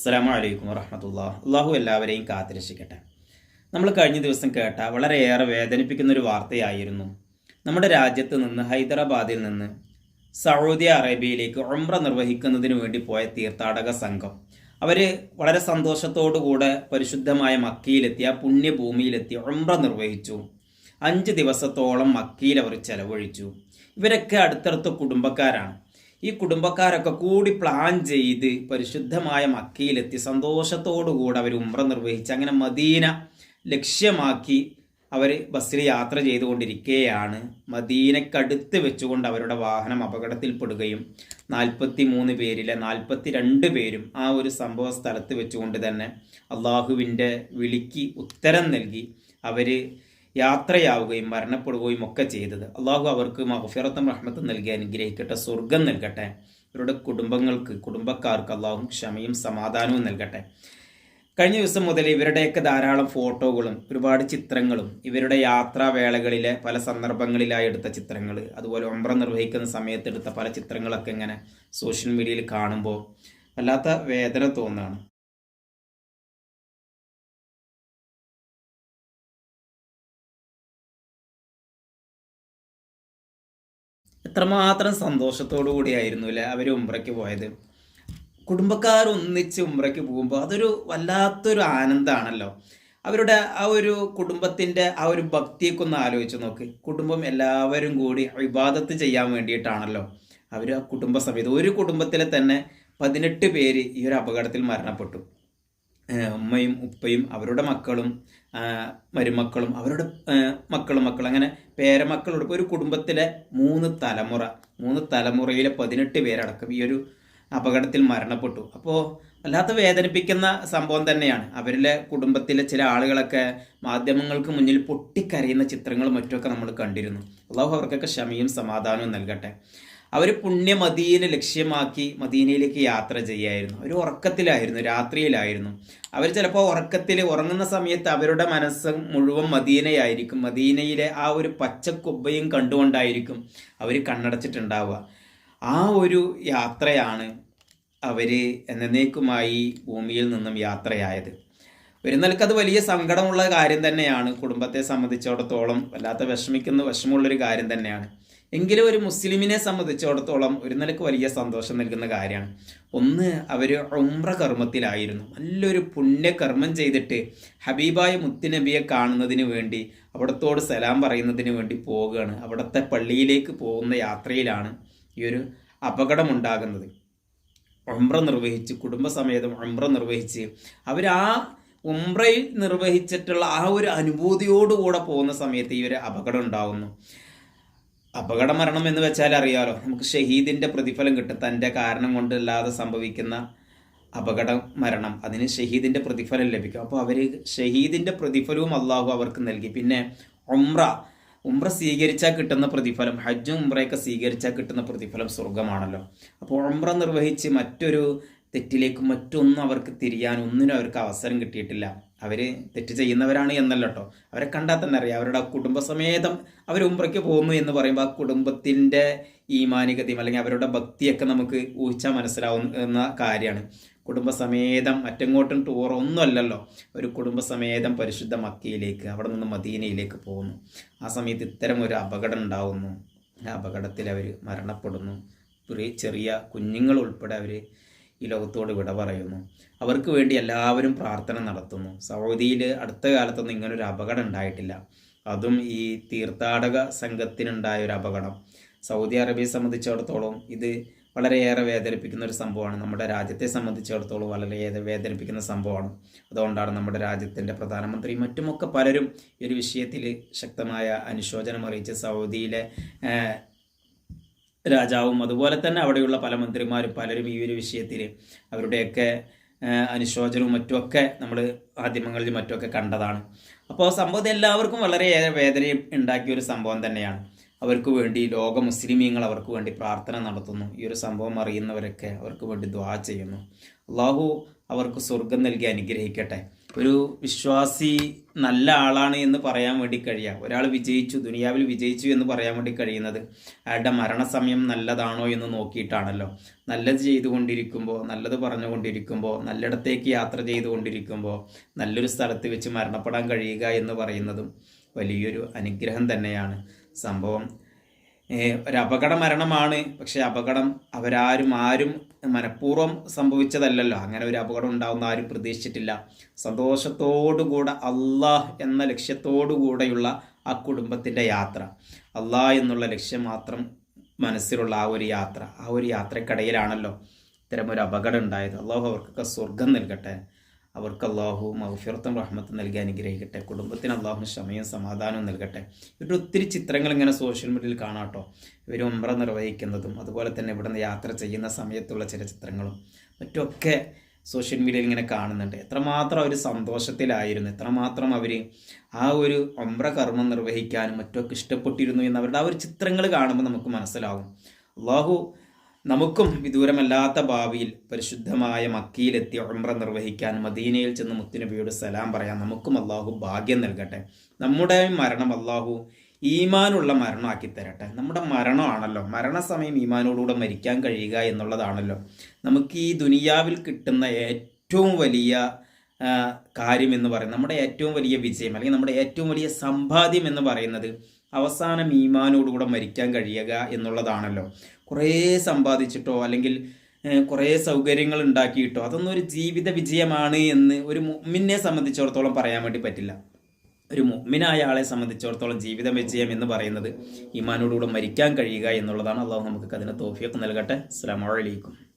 അസ്സലാമു അലൈക്കും വറഹമത്തുള്ള അള്ളാഹു എല്ലാവരെയും കാത്തിരക്ഷിക്കട്ടെ. നമ്മൾ കഴിഞ്ഞ ദിവസം കേട്ട വളരെയേറെ വേദനിപ്പിക്കുന്ന ഒരു വാർത്തയായിരുന്നു. നമ്മുടെ രാജ്യത്ത് നിന്ന് ഹൈദരാബാദിൽ നിന്ന് സൗദി അറേബ്യയിലേക്ക് ഉംറ നിർവഹിക്കുന്നതിന് വേണ്ടി പോയ തീർത്ഥാടക സംഘം. അവർ വളരെ സന്തോഷത്തോടുകൂടെ പരിശുദ്ധമായ മക്കയിലെത്തി ആ പുണ്യഭൂമിയിലെത്തി ഉംറ നിർവഹിച്ചു. അഞ്ച് ദിവസത്തോളം മക്കയിൽ അവർ ചെലവഴിച്ചു. ഇവരൊക്കെ അടുത്തടുത്ത കുടുംബക്കാരാണ്. ഈ കുടുംബക്കാരൊക്കെ കൂടി പ്ലാൻ ചെയ്ത് പരിശുദ്ധമായ മക്കയിലെത്തി സന്തോഷത്തോടുകൂടി അവർ ഉമ്ര നിർവഹിച്ച് അങ്ങനെ മദീന ലക്ഷ്യമാക്കി അവർ ബസ്സിൽ യാത്ര ചെയ്തുകൊണ്ടിരിക്കുകയാണ്. മദീനക്കടുത്ത് വെച്ചുകൊണ്ട് അവരുടെ വാഹനം അപകടത്തിൽപ്പെടുകയും നാൽപ്പത്തി മൂന്ന് പേരിലെ നാൽപ്പത്തി രണ്ട് പേരും ആ ഒരു സംഭവ സ്ഥലത്ത് വെച്ചുകൊണ്ട് തന്നെ അള്ളാഹുവിന്റെ വിളിക്ക് ഉത്തരം നൽകി. അവർ യാത്രയാവുകയും മരണപ്പെടുകയും ഒക്കെ ചെയ്തത്. അള്ളാഹു അവർക്ക് മഹഫിറത്തും റഹ്മത്തും നൽകി അനുഗ്രഹിക്കട്ടെ സ്വർഗം നൽകട്ടെ. ഇവരുടെ കുടുംബങ്ങൾക്ക് കുടുംബക്കാർക്ക് അള്ളാഹു ക്ഷമയും സമാധാനവും നൽകട്ടെ. കഴിഞ്ഞ ദിവസം മുതൽ ഇവരുടെയൊക്കെ ധാരാളം ഫോട്ടോകളും ഒരുപാട് ചിത്രങ്ങളും ഇവരുടെ യാത്രാവേളകളിലെ പല സന്ദർഭങ്ങളിലായി എടുത്ത ചിത്രങ്ങൾ അതുപോലെ ഒമ്പ്ര നിർവഹിക്കുന്ന സമയത്ത് എടുത്ത പല ചിത്രങ്ങളൊക്കെ ഇങ്ങനെ സോഷ്യൽ മീഡിയയിൽ കാണുമ്പോൾ വല്ലാത്ത വേദന തോന്നുകയാണ് എത്രമാത്രം സന്തോഷത്തോടു കൂടിയായിരുന്നു അല്ലേ അവർ ഉംറയ്ക്ക് പോയത്? കുടുംബക്കാർ ഒന്നിച്ച് ഉംറയ്ക്ക് പോകുമ്പോൾ അതൊരു വല്ലാത്തൊരു ആനന്ദമാണല്ലോ അവരുടെ ആ ഒരു കുടുംബത്തിന്റെ ആ ഒരു ഭക്തിയൊക്കെ ഒന്ന് ആലോചിച്ച് നോക്ക്. കുടുംബം എല്ലാവരും കൂടി വിവാദത്ത് ചെയ്യാൻ വേണ്ടിയിട്ടാണല്ലോ അവർ ആ കുടുംബ കുടുംബസമേതം. ഒരു കുടുംബത്തിലെ തന്നെ പതിനെട്ട് പേര് ഈ ഒരു അപകടത്തിൽ മരണപ്പെട്ടു. ഉമ്മയും ഉപ്പയും അവരുടെ മക്കളും മരുമക്കളും അവരുടെ മക്കളും മക്കൾ അങ്ങനെ പേരമക്കളോട് ഒരു കുടുംബത്തിലെ മൂന്ന് തലമുറ മൂന്ന് തലമുറയിലെ പതിനെട്ട് പേരടക്കം ഈ ഒരു അപകടത്തിൽ മരണപ്പെട്ടു. അപ്പോൾ വല്ലാത്ത വേദനിപ്പിക്കുന്ന സംഭവം തന്നെയാണ്. അവരിലെ കുടുംബത്തിലെ ചില ആളുകളൊക്കെ മാധ്യമങ്ങൾക്ക് മുന്നിൽ പൊട്ടിക്കരയുന്ന ചിത്രങ്ങളും മറ്റുമൊക്കെ നമ്മൾ കണ്ടിരുന്നു. അള്ളാഹു അവർക്കൊക്കെ ക്ഷമയും സമാധാനവും നൽകട്ടെ. അവർ പുണ്യ മദീന ലക്ഷ്യമാക്കി മദീനയിലേക്ക് യാത്ര ചെയ്യായിരുന്നു. അവർ ഉറക്കത്തിലായിരുന്നു രാത്രിയിലായിരുന്നു. അവർ ചിലപ്പോൾ ഉറക്കത്തിൽ ഉറങ്ങുന്ന സമയത്ത് അവരുടെ മനസ്സ് മുഴുവൻ മദീനയായിരിക്കും. മദീനയിലെ ആ ഒരു പച്ചക്കൊബ്ബയും കണ്ടുകൊണ്ടായിരിക്കും അവർ കണ്ണടച്ചിട്ടുണ്ടാവുക. ആ ഒരു യാത്രയാണ് അവർ എന്നേക്കുമായി ഭൂമിയിൽ നിന്നും യാത്രയായത്. ഒരു നിലക്കത് വലിയ സങ്കടമുള്ള കാര്യം തന്നെയാണ്. കുടുംബത്തെ സംബന്ധിച്ചിടത്തോളം വല്ലാത്ത വിഷമിക്കുന്ന വിഷമമുള്ളൊരു കാര്യം തന്നെയാണ്. എങ്കിലും ഒരു മുസ്ലിമിനെ സംബന്ധിച്ചിടത്തോളം ഒരു നിലയ്ക്ക് വലിയ സന്തോഷം നൽകുന്ന കാര്യമാണ്. ഒന്ന് അവർ ഉംറ കർമ്മത്തിലായിരുന്നു. നല്ലൊരു പുണ്യകർമ്മം ചെയ്തിട്ട് ഹബീബായ മുത്തുനബിയെ കാണുന്നതിന് വേണ്ടി അവിടത്തോട് സലാം പറയുന്നതിന് വേണ്ടി പോവുകയാണ്. അവിടുത്തെ പള്ളിയിലേക്ക് പോകുന്ന യാത്രയിലാണ് ഈ ഒരു അപകടമുണ്ടാകുന്നത്. ഉംറ നിർവഹിച്ച് കുടുംബസമേതം ഉംറ നിർവഹിച്ച് അവർ ആ ഉംറയിൽ നിർവഹിച്ചിട്ടുള്ള ആ ഒരു അനുഭൂതിയോടുകൂടെ പോകുന്ന സമയത്ത് ഈ ഒരു അപകടം ഉണ്ടാകുന്നു അപകട മരണം എന്ന് വെച്ചാൽ അറിയാലോ. നമുക്ക് ഷഹീദിന്റെ പ്രതിഫലം കിട്ടും. തന്റെ കാരണം കൊണ്ടല്ലാതെ സംഭവിക്കുന്ന അപകട മരണം അതിന് ഷഹീദിന്റെ പ്രതിഫലം ലഭിക്കും. അപ്പോൾ അവർ ഷഹീദിന്റെ പ്രതിഫലവും അള്ളാഹു അവർക്ക് നൽകി. പിന്നെ ഉംറ. ഉംറ സ്വീകരിച്ചാൽ കിട്ടുന്ന പ്രതിഫലം ഹജ്ജും ഉംറയൊക്കെ സ്വീകരിച്ചാൽ കിട്ടുന്ന പ്രതിഫലം സ്വർഗമാണല്ലോ അപ്പോൾ ഉംറ നിർവഹിച്ച് മറ്റൊരു തെറ്റിലേക്ക് മറ്റൊന്നും അവർക്ക് തിരിയാൻ ഒന്നിനും അവർക്ക് അവസരം കിട്ടിയിട്ടില്ല. അവർ തെറ്റ് ചെയ്യുന്നവരാണ് എന്നല്ല കേട്ടോ അവരെ കണ്ടാൽ തന്നെ അറിയാം. അവരുടെ കുടുംബസമേതം അവർ ഉംറയ്ക്ക് പോകുന്നു എന്ന് പറയുമ്പോൾ ആ കുടുംബത്തിന്റെ ഈമാനികതയും അല്ലെങ്കിൽ അവരുടെ ഭക്തിയൊക്കെ നമുക്ക് ഊഹിച്ചാൽ മനസ്സിലാവുന്ന കാര്യമാണ്. കുടുംബസമേതം മറ്റെങ്ങോട്ടും ടൂർ ഒന്നുമല്ലല്ലോ ഒരു കുടുംബസമേതം പരിശുദ്ധ മക്കയിലേക്ക് അവിടെ നിന്ന് മദീനയിലേക്ക് പോകുന്നു. ആ സമയത്ത് ഇത്തരം ഒരു അപകടം ഉണ്ടാവുന്നു. ആ അപകടത്തിൽ അവർ മരണപ്പെടുന്നു. ചെറിയ കുഞ്ഞുങ്ങൾ ഉൾപ്പെടെ അവർ ഈ ലോകത്തോട് വിട പറയുന്നു. അവർക്ക് വേണ്ടി എല്ലാവരും പ്രാർത്ഥന നടത്തുന്നു. സൗദിയിൽ അടുത്ത കാലത്തൊന്നും ഇങ്ങനൊരു അപകടം ഉണ്ടായിട്ടില്ല. അതും ഈ തീർത്ഥാടക സംഘത്തിനുണ്ടായ ഒരു അപകടം. സൗദി അറേബ്യയെ സംബന്ധിച്ചിടത്തോളം ഇത് വളരെയേറെ വേദനിപ്പിക്കുന്ന ഒരു സംഭവമാണ്. നമ്മുടെ രാജ്യത്തെ സംബന്ധിച്ചിടത്തോളം വളരെയേറെ വേദനിപ്പിക്കുന്ന സംഭവമാണ്. അതുകൊണ്ടാണ് നമ്മുടെ രാജ്യത്തിന്റെ പ്രധാനമന്ത്രി മറ്റുമൊക്കെ പലരും ഈ ഒരു വിഷയത്തിൽ ശക്തമായ അനുശോചനം അറിയിച്ച് സൗദിയിലെ രാജാവും അതുപോലെ തന്നെ അവിടെയുള്ള പല മന്ത്രിമാരും പലരും ഈ ഒരു വിഷയത്തിൽ അവരുടെയൊക്കെ അനുശോചനവും മറ്റുമൊക്കെ നമ്മൾ മാധ്യമങ്ങളിൽ മറ്റുമൊക്കെ കണ്ടതാണ്. അപ്പോൾ സംഭവം എല്ലാവർക്കും വളരെയേറെ വേദന ഉണ്ടാക്കിയ ഒരു സംഭവം തന്നെയാണ്. അവർക്ക് വേണ്ടി ലോക മുസ്ലിമീങ്ങൾ അവർക്ക് വേണ്ടി പ്രാർത്ഥന നടത്തുന്നു. ഈ ഒരു സംഭവം അറിയുന്നവരൊക്കെ അവർക്ക് വേണ്ടി ദ്വാ ചെയ്യുന്നു. അള്ളാഹു അവർക്ക് സ്വർഗം നൽകി അനുഗ്രഹിക്കട്ടെ. ഒരു വിശ്വാസി നല്ല ആളാണ് എന്ന് പറയാൻ വേണ്ടി കഴിയുക ഒരാൾ വിജയിച്ചു ദുനിയാവിൽ വിജയിച്ചു എന്ന് പറയാൻ വേണ്ടി കഴിയുന്നത് അയാളുടെ മരണസമയം നല്ലതാണോ എന്ന് നോക്കിയിട്ടാണല്ലോ. നല്ലത് ചെയ്തുകൊണ്ടിരിക്കുമ്പോൾ നല്ലത് പറഞ്ഞുകൊണ്ടിരിക്കുമ്പോൾ നല്ലിടത്തേക്ക് യാത്ര ചെയ്തുകൊണ്ടിരിക്കുമ്പോൾ നല്ലൊരു സ്ഥലത്ത് വെച്ച് മരണപ്പെടാൻ കഴിയുക എന്ന് പറയുന്നതും വലിയൊരു അനുഗ്രഹം തന്നെയാണ്. സംഭവം ഒരു അപകട മരണമാണ്. പക്ഷെ അപകടം അവരാരും ആരും മനഃപൂർവം സംഭവിച്ചതല്ലല്ലോ. അങ്ങനെ ഒരു അപകടം ഉണ്ടാവുന്ന ആരും പ്രതീക്ഷിച്ചിട്ടില്ല. സന്തോഷത്തോടുകൂടെ അള്ളാഹ് എന്ന ലക്ഷ്യത്തോടു കൂടെയുള്ള ആ കുടുംബത്തിന്റെ യാത്ര. അള്ളാഹ് എന്നുള്ള ലക്ഷ്യം മാത്രം മനസ്സിലുള്ള ആ ഒരു യാത്ര. ആ ഒരു യാത്രക്കിടയിലാണല്ലോ ഇത്തരമൊരു അപകടം ഉണ്ടായത്. അള്ളാഹു അവർക്കൊക്കെ സ്വർഗം നൽകട്ടെ. അവർക്ക് അള്ളാഹു മഹഫിറത്തും റഹ്മത്തും നൽകി അനുഗ്രഹിക്കട്ടെ. കുടുംബത്തിന് അള്ളാഹു ക്ഷമയും സമാധാനവും നൽകട്ടെ. ഇവരുടെ ഒത്തിരി ചിത്രങ്ങൾ ഇങ്ങനെ സോഷ്യൽ മീഡിയയിൽ കാണാട്ടോ ഇവർ ഉമ്ര നിർവഹിക്കുന്നതും അതുപോലെ തന്നെ ഇവിടുന്ന് യാത്ര ചെയ്യുന്ന സമയത്തുള്ള ചില ചിത്രങ്ങളും മറ്റൊക്കെ സോഷ്യൽ മീഡിയയിൽ ഇങ്ങനെ കാണുന്നുണ്ട്. എത്രമാത്രം അവർ സന്തോഷത്തിലായിരുന്നു എത്രമാത്രം അവർ ആ ഒരു ഉംറ കർമ്മം നിർവഹിക്കാനും മറ്റൊക്കെ ഇഷ്ടപ്പെട്ടിരുന്നു എന്ന് അവരുടെ ആ ഒരു ചിത്രങ്ങൾ കാണുമ്പോൾ നമുക്ക് മനസ്സിലാകും അള്ളാഹു നമുക്കും വിദൂരമല്ലാത്ത ഭാവിയിൽ പരിശുദ്ധമായ മക്കയിലെത്തി ഉംറ നിർവഹിക്കാൻ മദീനയിൽ ചെന്ന് മുത്തുനബിയോട് സലാം പറയാൻ നമുക്കും അള്ളാഹു ഭാഗ്യം നൽകട്ടെ. നമ്മുടെ മരണം അള്ളാഹു ഈമാനുള്ള മരണമാക്കി തരട്ടെ. നമ്മുടെ മരണമാണല്ലോ. മരണസമയം ഈമാനോടുകൂടെ മരിക്കാൻ കഴിയുക എന്നുള്ളതാണല്ലോ. നമുക്ക് ഈ ദുനിയാവിൽ കിട്ടുന്ന ഏറ്റവും വലിയ കാര്യം എന്ന് പറയുന്നത് നമ്മുടെ ഏറ്റവും വലിയ വിജയം അല്ലെങ്കിൽ നമ്മുടെ ഏറ്റവും വലിയ സമ്പാദ്യം എന്ന് പറയുന്നത് അവസാനം ഈമാനോടുകൂടെ മരിക്കാൻ കഴിയുക എന്നുള്ളതാണല്ലോ. കുറേ സമ്പാദിച്ചിട്ടോ അല്ലെങ്കിൽ കുറേ സൗകര്യങ്ങൾ ഉണ്ടാക്കിയിട്ടോ അതൊന്നും ഒരു ജീവിത വിജയമാണ് എന്ന് ഒരു മുമ്മിനെ സംബന്ധിച്ചിടത്തോളം പറയാൻ വേണ്ടി പറ്റില്ല. ഒരു മുമ്മിനായ ആളെ സംബന്ധിച്ചിടത്തോളം ജീവിത വിജയം എന്ന് പറയുന്നത് ഈമാനോടുകൂടെ മരിക്കാൻ കഴിയുക എന്നുള്ളതാണ്. അള്ളാഹു നമുക്ക് അതിന് തോഫിയൊക്കെ നൽകട്ടെ. അസ്സാം വലൈക്കും